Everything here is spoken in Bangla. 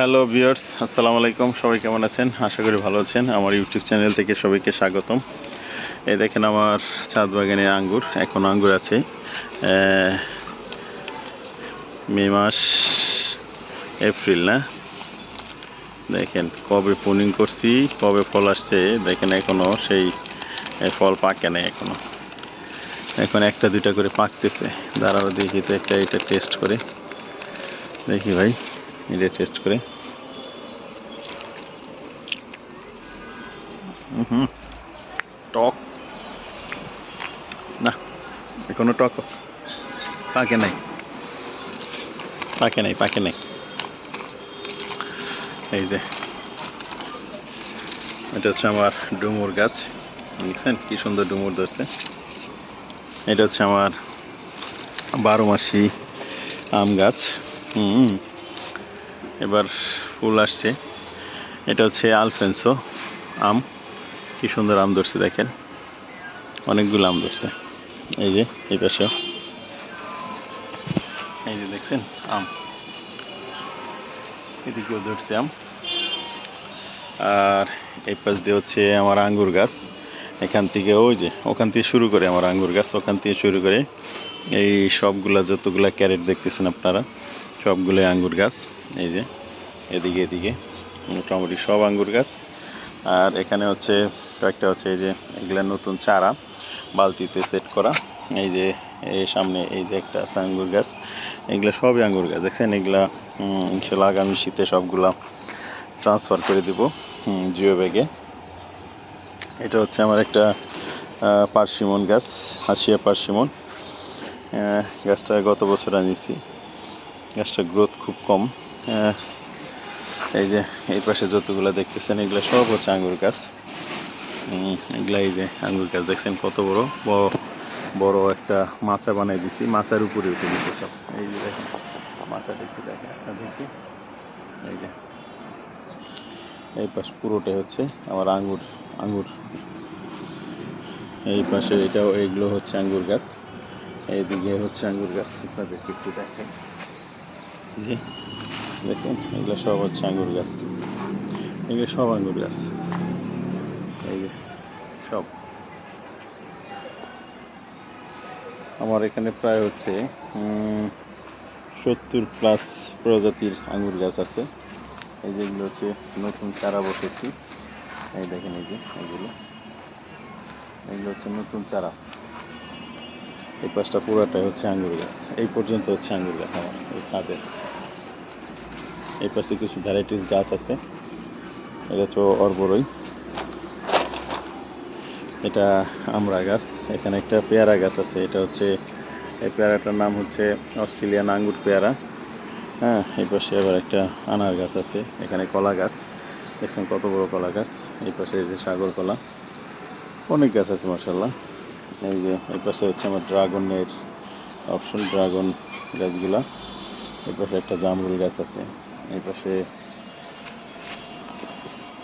হ্যালো ভিউয়ার্স আসসালামু আলাইকুম সবাই কেমন আছেন? আশা করি ভালো আছেন। আমার ইউটিউব চ্যানেল থেকে সবাইকে স্বাগতম। এই দেখেন আমার ছাদ বাগানে আঙ্গুর। এখন আঙ্গুর আছে। মে মাস এপ্রিল, না? দেখেন কবে পুনিং করছি, কবে ফল আসছে, দেখেন এখনও সেই ফল পাকে নাই এখনও এখন একটা, দুইটা করে পাকতেছে। দাঁড়াও দেখি তো একটা, এটা টেস্ট করে। দেখি ভাই। এটা টেস্ট করে। হুম টক। না, এখনও টক পাকে নাই। পাকে নাই পাকে নাই। এই যে, এটা হচ্ছে আমার ডুমুর গাছ। দেখছেন কি সুন্দর ডুমুর ধরছে। এটা হচ্ছে আমার বারো মাসি আম গাছ। হুম। এবার ফুল আসছে। এটা হচ্ছে আলফেন্সো আম। কি সুন্দর আম ধরছে দেখেন। অনেকগুলো আম ধরছে। এই যে, এই পাশেও। এই যে দেখছেন, আম। এদিকেও ধরছে আম। আর এই পাশ দিয়ে হচ্ছে আমার আঙ্গুর গাছ। এখান থেকে ওই যে, ওখান থেকে শুরু করে আমার আঙ্গুর গাছ, ওখান থেকে শুরু করে এই সবগুলা যতগুলা ক্যারেট দেখতেছেন আপনারা, সবগুলোই আঙ্গুর গাছ। এই যে, এদিকে এদিকে, মোটামুটি সব আঙ্গুর গাছ। আর এখানে হচ্ছে কয়েকটা হচ্ছে এই যে, এগুলা নতুন চারা, বালতিতে সেট করা। এই যে এই সামনে এই যে একটা আছে আঙ্গুর গাছ। এগুলা সবই আঙ্গুর গাছ, দেখছেন? এগুলা ইনশাল্লাহ আগামী শীতে সবগুলা ট্রান্সফার করে দিব জিও ব্যাগে। এটা হচ্ছে আমার একটা পার্সিমন গাছ, হাসিয়া পার্সিমন। গাছটা গত বছর আনিয়েছি গাছটার গ্রোথ খুব কম। এই যে এই পাশে যতগুলো দেখতেছেন, এগুলো সব হচ্ছে আঙ্গুর গাছ। এগুলা এই যে আঙ্গুর গাছ দেখছেন, কত বড়। বড় একটা মাচা বানাই দিছি মাচার উপরে উঠে দিছে সব। এই যে দেখেন মাচাটা একটু দেখেন এই যে, এই পাশ পুরোটাই হচ্ছে আমার আঙ্গুর আঙ্গুর। এই পাশে এটাও, এগুলো হচ্ছে আঙ্গুর গাছ। এইদিকে হচ্ছে আঙ্গুর গাছ, আপনাদেরকে একটু দেখাই জি। দেখুন, এগুলো সব হচ্ছে আঙ্গুর গাছ। এগুলো সব আঙ্গুর গাছ। এই যে, সব। আমার এখানে প্রায় হচ্ছে সত্তর প্লাস প্রজাতির আঙ্গুর গাছ আছে। এই যেগুলো হচ্ছে নতুন চারা বসেছি। এই দেখেন, এই যে, এগুলো। এগুলো হচ্ছে নতুন চারা। এই পাশটা পুরোটাই হচ্ছে আঙ্গুর গাছ। এই পর্যন্ত হচ্ছে আঙ্গুর গাছ আমার, এই ছাদে। এই পাশে কিছু ভ্যারাইটিস গাছ আছে। এটা হচ্ছে অর্বরই। এটা আমড়া গাছ। এখানে একটা পেয়ারা গাছ আছে। এটা হচ্ছে, এই পেয়ারাটার নাম হচ্ছে অস্ট্রেলিয়ান আঙ্গুর পেয়ারা। হ্যাঁ এই পাশে আবার একটা আনার গাছ আছে। এখানে কলা গাছ। দেখছেন কত বড় কলা গাছ। এই পাশে যে সাগর কলা। অনেক গাছ আছে মাসাল্লাহ এই যে, এই পাশে হচ্ছে আমার ড্রাগনের অপশন ড্রাগন গাছগুলা। এই পাশে একটা জামরুল গাছ আছে। এই পাশে